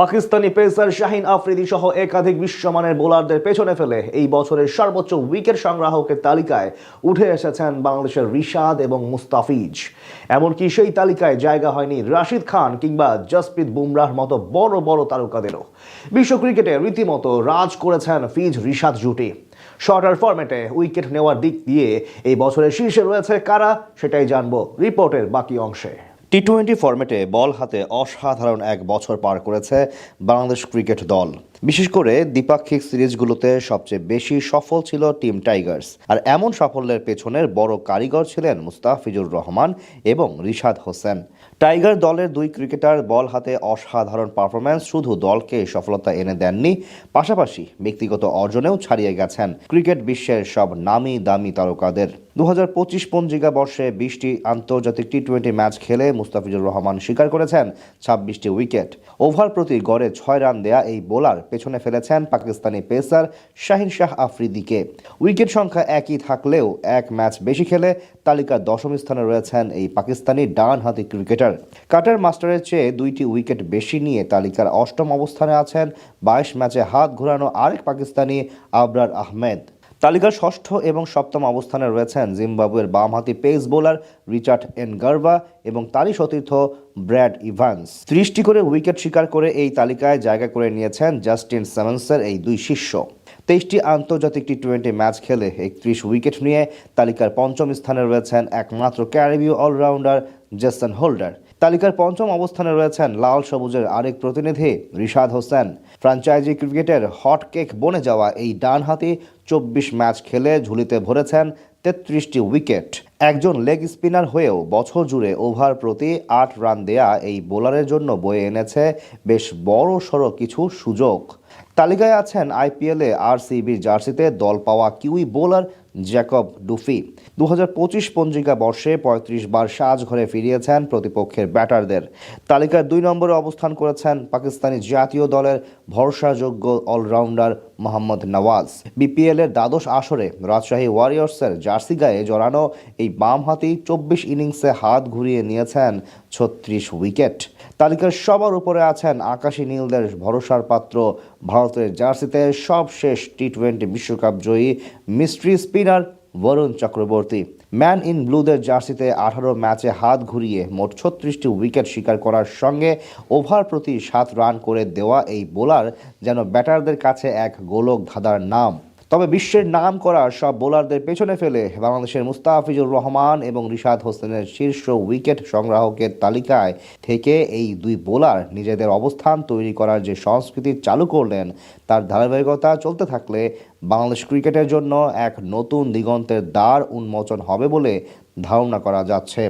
Pakistani pacer Shahin Afridi সহ একাধিক বিশ্বমানের বোলারদের পেছনে ফেলে এই বছরের সর্বোচ্চ উইকেট সংগ্রাহকের তালিকায় উঠে এসেছেন বাংলাদেশের রিশাদ এবং মুস্তাফিজ। এমনকি সেই তালিকায় জায়গা হয়নি রাশিদ খান কিংবা জসপ্রীত বুমরাহর মতো বড় বড় তারকাদেরও। বিশ্ব ক্রিকেটে রীতিমতো রাজ করেছেন ফিজ রিশাদ জুটি। শর্টার ফরম্যাটে উইকেট নেওয়ার দিক দিয়ে এই বছরের শীর্ষে রয়েছে কারা সেটাই জানব রিপোর্টের বাকি অংশে। টি টোয়েন্টি ফরম্যাটে বল হাতে অসাধারণ এক বছর পার করেছে বাংলাদেশ ক্রিকেট দল। বিশেষ করে দ্বিপাক্ষিক সিরিজগুলোতে সবচেয়ে বেশি সফল ছিল টিম টাইগার্স। আর এমন সাফল্যের পেছনের বড় কারিগর ছিলেন মুস্তাফিজুর রহমান এবং রিশাদ হোসেন। টাইগার দলের দুই ক্রিকেটার বল হাতে অসাধারণ পারফরম্যান্স শুধু দলকে সফলতা এনে দেননি, পাশাপাশি ব্যক্তিগত অর্জনেও ছাড়িয়ে গেছেন ক্রিকেট বিশ্বের সব নামি দামি তারকাদের। দু হাজার পঁচিশ পঞ্জিকা বর্ষে বিশটি আন্তর্জাতিক টি টোয়েন্টি ম্যাচ খেলে মুস্তাফিজুর রহমান স্বীকার করেছেন ছাব্বিশটি উইকেট। ওভার প্রতি গড়ে ছয় রান দেয়া এই বোলার পেছনে ফেলেছেন পাকিস্তানি পেসার শাহিন শাহ আফ্রিদিকে। উইকেট সংখ্যা একই থাকলেও এক ম্যাচ বেশি খেলে তালিকার দশম স্থানে রয়েছেন এই পাকিস্তানি ডান হাতি ক্রিকেটার। কাটার মাস্টারের চেয়ে দুইটি উইকেট বেশি নিয়ে তালিকার অষ্টম অবস্থানে আছেন। বাইশ ম্যাচে হাত ঘোরানো আরেক পাকিস্তানি আবরার আহমেদ। তালিকার ষষ্ঠ এবং সপ্তম অবস্থানে রয়েছেন জিম্বাবুয়ের বামহাতি pace bowler Richard Ngarava এবং তারই সতীর্থ ব্র্যাড ইভান্স। ত্রিশটি করে উইকেট শিকার করে এই তালিকায় জায়গা করে নিয়েছেন জাস্টিন সেভেন্সের এই দুই শিষ্য। তেইশটি আন্তর্জাতিক টি টোয়েন্টি ম্যাচ খেলে একত্রিশ উইকেট নিয়ে তালিকার পঞ্চম স্থানে রয়েছেন একমাত্র ক্যারিবীয় অলরাউন্ডার জেসন হোল্ডার। তালিকার পঞ্চম অবস্থানে রয়েছেন লাল সবুজের আরেক প্রতিনিধি রিশাদ হোসেন। ফ্র্যাঞ্চাইজি ক্রিকেটের হট কেক বনে যাওয়া এই ডানহাতি চব্বিশ ম্যাচ খেলে ঝুলিতে ভরেছেন তেত্রিশটি উইকেট। একজন লেগ স্পিনার হয়েও বছর জুড়ে ওভার প্রতি আট রান দেয়া এই বোলারের জন্য বয়ে এনেছে বেশ বড় সড়ো কিছু সুযোগ। তালিকায় আছেন আইপিএলে আরসিবির জার্সিতে দল পাওয়া কিউই বোলার জ্যাকব ডুফি। দু পঁচিশ পঞ্জিকা বর্ষে পঁয়ত্রিশ বার সাজঘরে ফিরিয়েছেন প্রতিপক্ষের ব্যাটারদের। তালিকার দুই নম্বরে অবস্থান করেছেন পাকিস্তানি জাতীয় দলের ভরসাযোগ্য অলরাউন্ডার মোহাম্মদ নওয়াজ। বিপিএল এর দ্বাদশ আসরে রাজশাহী ওয়ারিয়র্সের জার্সি গায়ে জড়ানো এই বামহাতি চব্বিশ ইনিংসে হাত ঘুরিয়ে নিয়েছেন ছত্রিশ উইকেট। তালিকার সবার উপরে আছেন আকাশী নীলদের ভরসার পাত্র ভারতের জার্সিতে সবশেষ টি টোয়েন্টি বিশ্বকাপ জয়ী mystery spinner Varun Chakravarthy. Men in ব্লুদের জার্সিতে আঠারো ম্যাচে হাত ঘুরিয়ে মোট ছত্রিশটি উইকেট শিকার করার সঙ্গে ওভার প্রতি সাত রান করে দেওয়া এই বোলার যেন ব্যাটারদের কাছে এক গোলক ধাঁধার নাম। তবে বিশ্বের নাম করা সব বোলারদের পেছনে ফেলে বাংলাদেশের মুস্তাফিজুর রহমান এবং রিশাদ হোসেনের শীর্ষ উইকেট সংগ্রাহকের তালিকায় থেকে এই দুই বোলার নিজেদের অবস্থান তৈরি করার যে সংস্কৃতি চালু করলেন, তার ধারাবাহিকতা চলতে থাকলে বাংলাদেশ ক্রিকেটের জন্য এক নতুন দিগন্তের দ্বার উন্মোচন হবে বলে ধারণা করা যাচ্ছে।